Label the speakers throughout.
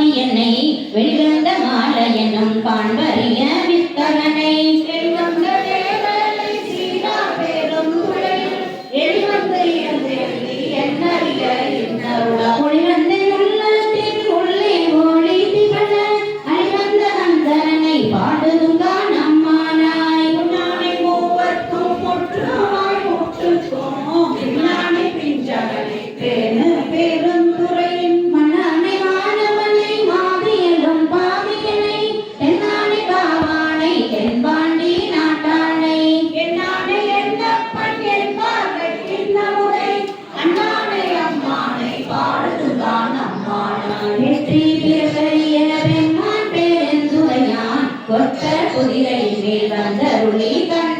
Speaker 1: பாடியனை வெளிவந்த மாலை என்னும்
Speaker 2: பாண்பறிய
Speaker 1: வெற்றி பிறகரிய பெண்மான் பேருந்துகையான் ஒற்ற குதிரை மேல்
Speaker 2: வந்த ருளி கண்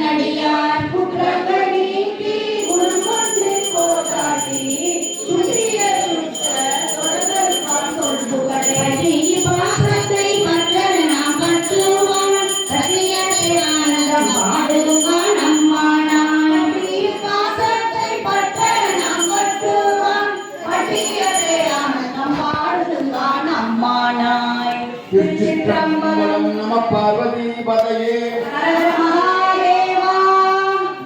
Speaker 3: திருச்சிற்றம்பலம் நம பார்வதி பதையே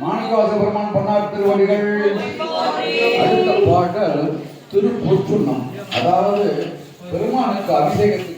Speaker 3: மாணிகவாச பெருமான் பண்ணார் திருவடிகள். அடுத்த அதாவது பெருமானுக்கு அபிஷேகத்தில்